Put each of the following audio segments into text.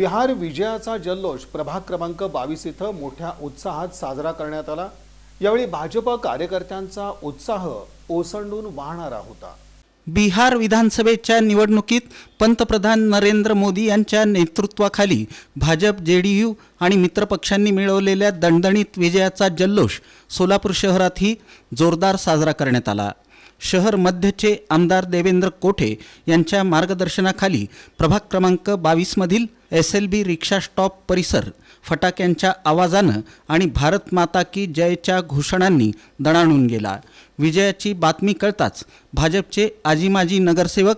बिहार विजयाचा जल्लोष प्रभाग क्रमांक बावीस इथं मोठ्या उत्साहात साजरा करण्यात आला. यावेळी भाजप कार्यकर्त्यांचा उत्साह ओसंडून वाहणारा होता. बिहार विधानसभेच्या निवडणुकीत पंतप्रधान नरेंद्र मोदी यांच्या नेतृत्वाखाली भाजप जे डी यू आणि मित्रपक्षांनी मिळवलेल्या दणदणीत विजयाचा जल्लोष सोलापूर शहरातही जोरदार साजरा करण्यात आला. शहर मध्यचे आमदार देवेंद्र कोठे यांच्या मार्गदर्शनाखाली प्रभाग क्रमांक बावीसमधील S L B rickshaw stop परिसर फटाक्यांच्या आवाजानं आणि भारत माता की जयच्या घोषणांनी दणाणून गेला. विजयाची बातमी कळताच भाजपचे आजी माजी नगरसेवक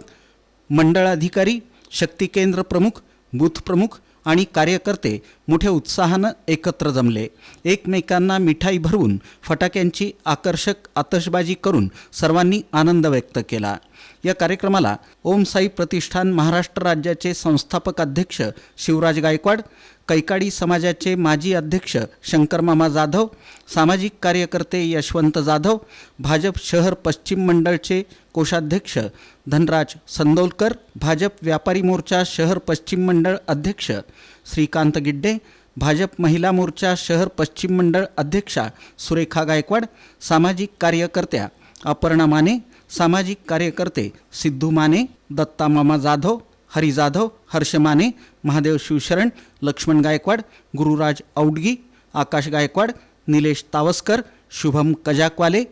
मंडळाधिकारी शक्तिकेंद्र शक्ती केंद्र प्रमुख बूथ प्रमुख आणि कार्यकर्ते मोठ्या उत्साहानं एकत्र जमले. एकमेकांना मिठाई भरवून फटाक्यांची आकर्षक आतषबाजी करून सर्वांनी आनंद व्यक्त केला. या कार्यक्रमाला ओम साई प्रतिष्ठान महाराष्ट्र राज्याचे संस्थापक अध्यक्ष शिवराज गायकवाड कैकाडी समाजाचे माजी अध्यक्ष शंकरमामा जाधव सामाजिक कार्यकर्ते यशवंत जाधव भाजप शहर पश्चिम मंडळचे कोषाध्यक्ष धनराज संदोलकर भाजप व्यापारी मोर्चा शहर पश्चिम मंडळ अध्यक्ष श्रीकांत गिड्डे भाजप महिला मोर्चा शहर पश्चिम मंडळ अध्यक्षा सुरेखा गायकवाड सामाजिक कार्यकर्त्या अपर्णा माने सामाजिक कार्यकर्ते सिद्धू माने दत्ता मामा जाधव हरी जाधव हर्ष माने महादेव शिवशरण लक्ष्मण गायकवाड गुरुराज औडगी आकाश गायकवाड निलेश तावस्कर शुभम कजाकवाले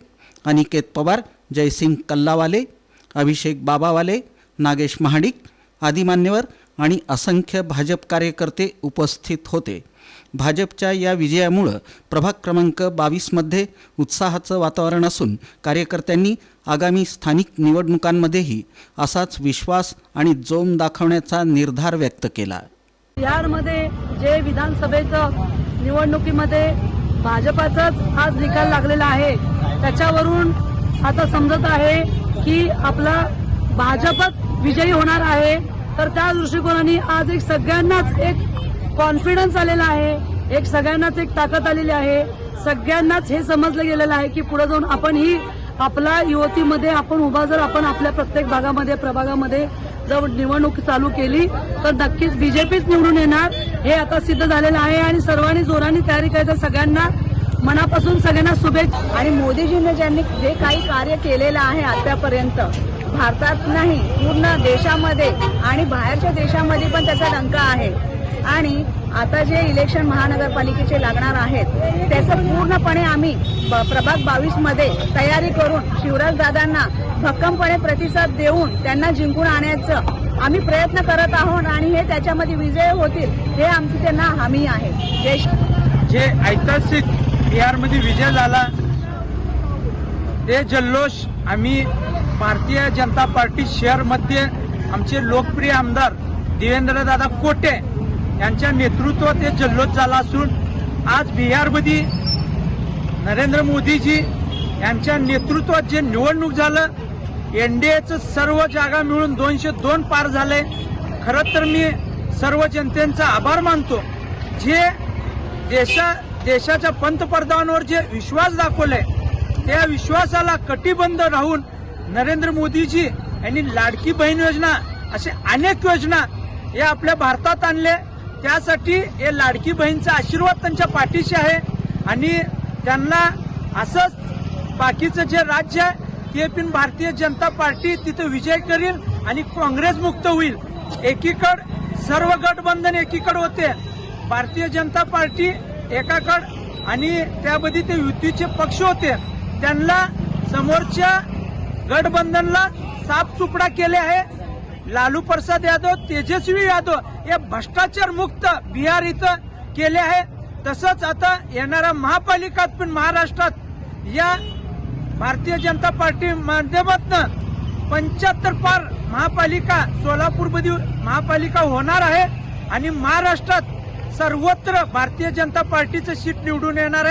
अनिकेत पवार जयसिंग कल्लावाले अभिषेक बाबावाले नागेश महाडिक आदी मान्यवर आणि असंख्य भाजप कार्यकर्ते उपस्थित होते. भाजपच्या या विजयामुळं प्रभाग क्रमांक बावीसमध्ये उत्साहाचं वातावरण असून कार्यकर्त्यांनी आगामी स्थानिक निवडणुकांमध्येही असाच विश्वास आणि जोम दाखवण्याचा निर्धार व्यक्त केला. बिहारमध्ये जे विधानसभेचं निवडणुकीमध्ये भाजपाचाच आज निकाल लागलेला आहे त्याच्यावरून आता समजत आहे की आपला भाजपच विजयी होणार आहे. तर त्या दृष्टिकोनाने आज एक सगळ्यांनाच एक कॉन्फिडन्स आलेला आहे. एक सगळ्यांनाच एक ताकद आलेली आहे. सगळ्यांनाच हे समजलं गेलेलं आहे की पुढे जाऊन आपण ही आपला युवतीमध्ये आपण उभा जर आपण आपल्या प्रत्येक भागामध्ये प्रभागामध्ये जर निवडणूक चालू केली तर नक्कीच बीजेपीच निवडून येणार हे आता सिद्ध झालेलं आहे. आणि सर्वांनी जोराने तयारी करायचं. सगळ्यांना मनापासून सगळ्यांना शुभेच्छा. आणि मोदीजींनी ज्यांनी जे काही कार्य केलेलं आहे आतापर्यंत भारतात नाही पूर्ण देशामध्ये आणि बाहेरच्या देशामध्ये पण त्याचा डंका आहे. आणि आता जे इलेक्शन महानगरपालिकेचे लागणार आहेत त्याचं पूर्णपणे आम्ही प्रभाग बावीसमध्ये तयारी करून शिवराज दादांना भक्कमपणे प्रतिसाद देऊन त्यांना जिंकून आणायचं आम्ही प्रयत्न करत आहोत आणि हे त्याच्यामध्ये विजय होतील हे आमची त्यांना हमी आहे. जय जे ऐतिहासिक बिहारमध्ये विजय झाला ते जल्लोष आम्ही भारतीय जनता पार्टी शहरमध्ये आमचे लोकप्रिय आमदार देवेंद्रदादा कोटे यांच्या नेतृत्वात हे जल्लोष झाला असून आज बिहारमध्ये नरेंद्र मोदीजी यांच्या नेतृत्वात जे निवडणूक झालं एनडीएचं सर्व जागा मिळून दोनशे दोन पार झाले. खरं तर मी सर्व जनतेचा आभार मानतो. जे देशा देशाच्या पंतप्रधानांवर जे विश्वास दाखवले त्या विश्वासाला कटिबंध राहून नरेंद्र मोदीजी यांनी लाडकी बहीण योजना असे अनेक योजना या आपल्या भारतात आणले त्यासाठी हे लाडकी बहीणचा आशीर्वाद त्यांच्या पाठीशी आहे. आणि त्यांना असंच बाकीचं जे राज्य आहे ते पण भारतीय जनता पार्टी तिथे विजय करील आणि काँग्रेस मुक्त होईल. एकीकड सर्व गठबंधन एकीकड होते. भारतीय जनता पार्टी एकाकड आणि त्यामध्ये ते युतीचे पक्ष होते. त्यांना समोरच्या गठबंधनला साफ चुपडा केले आहे. लालू प्रसाद यादव तेजस्वी यादव हे भ्रष्टाचार मुक्त बिहार इथं केले आहे. तसंच आता येणाऱ्या महापालिकात पण महाराष्ट्रात या भारतीय जनता पार्टी माध्यमातून पंच्याहत्तर पार महापालिका सोलापूरमध्ये महापालिका होणार आहे आणि महाराष्ट्रात सर्वत्र भारतीय जनता पार्टीचं सीट निवडून येणार आहे.